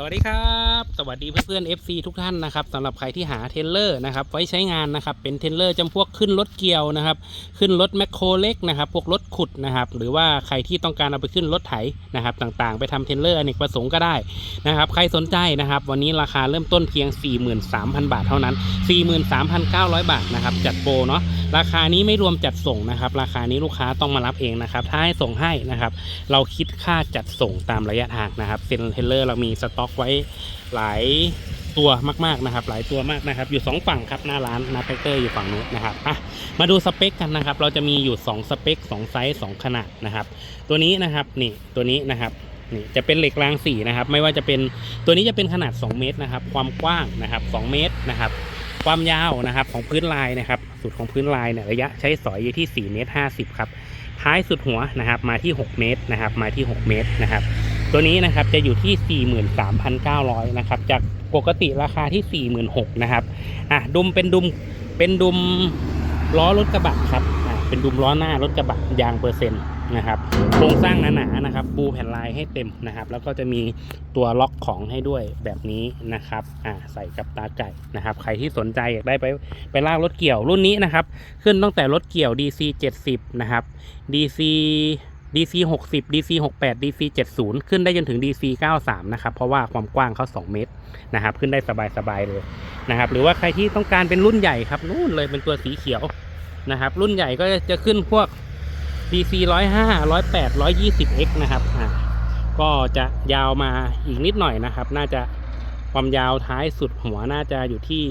สวัสดีครับ สวัสดีเพื่อนๆ FC ทุกท่านนะครับสำหรับใครที่หาเทรลเลอร์นะครับไว้ใช้งานนะครับเป็นเทรลเลอร์จำพวกขึ้นรถเกี่ยวนะครับขึ้นรถแมคโครเล็กนะครับพวกรถขุดนะครับหรือว่าใครที่ต้องการเอาไปขึ้นรถไถนะครับต่างๆ ไปทำเทรลเลอร์อเนกประสงค์ก็ได้นะครับใครสนใจนะครับวันนี้ราคาเริ่มต้นเพียง 43,000 บาทเท่านั้น 43,900 บาทนะครับจัดโปรเนาะราคานี้ไม่รวมจัดส่งนะครับราคานี้ลูกค้าต้องมารับเองนะครับถ้าให้ส่งให้นะครับเราคิดค่าจัดส่งตามระยะทางนะครับเซนเทเลอร์เรามีสต็อกไว้หลายตัวมากๆนะครับ หลายตัวมากนะครับ อยู่ 2 ฝั่งครับหน้าร้านนาแฟคเตอร์อยู่ฝั่งนู้นนะครับอะมาดูสเปคกันนะครับ เราจะมีอยู่ 2 สเปค 2 ไซส์ 2 ขนาดนะครับ ตัวนี้นะครับนี่ตัวนี้นะครับนี่จะเป็นเหล็กรางสีนะครับ ไม่ว่าจะเป็นตัวนี้จะเป็นขนาด 2 เมตรนะครับ ความกว้างนะครับ 2 เมตรนะครับ ความยาวนะครับของพื้นลายนะครับ สุดของพื้นลายเนี่ยระยะใช้สอยอยู่ที่4เมตร50ครับท้ายสุดหัวนะครับ มาที่ 6 เมตรนะครับ มาที่ 6 เมตรนะครับ ตัวนี้นะครับจะอยู่ที่ 43,900นะครับจากปกติราคาที่ 46,000นะครับอะดุมเป็นดุมเป็นดุมล้อรถกระบะครับอะเป็นดุมล้อหน้ารถกระบะยางเปอร์เซ็นต์นะครับโครงสร้างหนาๆนะครับปูแผ่นลายให้เต็มนะครับ แล้วก็จะมีตัวล็อกของให้ด้วยแบบนี้นะครับอ่าใส่กับตาไก่นะครับ ใครที่สนใจอยากได้ไปไปลากรถเกี่ยวรุ่นนี้นะครับ ขึ้นตั้งแต่รถเกี่ยว DC 70 นะครับ DC DC 60 DC 68 DC 70 ขึ้นได้จนถึง DC 93 นะครับ เพราะว่าความกว้างเขา 2 เมตรนะครับ ขึ้นได้สบายๆเลยนะครับ หรือว่าใครที่ต้องการเป็นรุ่นใหญ่ครับนู่นเลยเป็นตัวสีเขียวนะครับ รุ่นใหญ่ก็จะขึ้นพวก DC 105 108 120X นะครับอ่าก็จะยาวมาอีกนิดหน่อยนะครับ น่าจะความยาวท้ายสุดหัวน่าจะอยู่ที่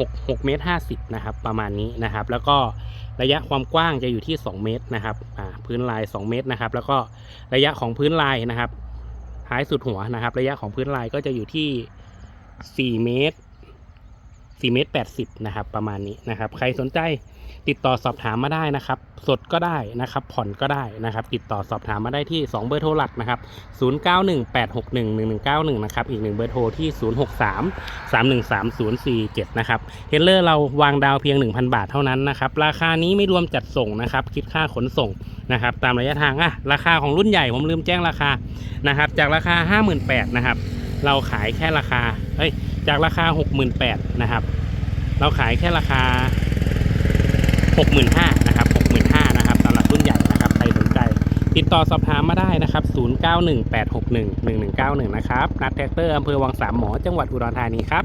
6 6เมตร50นะครับประมาณนี้นะครับ แล้วก็ระยะความกว้างจะอยู่ที่ 2 เมตรนะครับพื้นลาย 2 เมตรนะครับ แล้วก็ระยะของพื้นลายนะครับท้ายสุดหัวนะครับ ระยะของพื้นลายก็จะอยู่ที่ 4 เมตร4เมตร80นะครับประมาณนี้นะครับ ใครสนใจ ติดต่อสอบถามมาได้นะครับ สดก็ได้นะครับ ผ่อนก็ได้นะครับ ติดต่อสอบถามมาได้ที่ 2 เบอร์โทรหลักนะครับ 0918611191 นะครับ อีกหนึ่งเบอร์โทรที่ 063 313 047 นะครับเทเลอร์เราวางดาวเพียง 1,000 บาทเท่านั้นนะครับ ราคานี้ไม่รวมจัดส่งนะครับ คิดค่าขนส่งนะครับ ตามระยะทางอะราคาของรุ่นใหญ่ผมลืมแจ้งราคานะครับ จากราคา 58,000นะครับ เราขายแค่ราคาเอ้ยจากราคา 68,000นะครับ เราขายแค่ราคา 65,000นะครับ65,000นะครับสำหรับรุ่นใหญ่นะครับใครสนใจ ติดต่อสอบถามมาได้นะครับ 0918611191 นะครับนัดแท็กเตอร์อำเภอวังสามหมอจังหวัดอุดรธานีครับ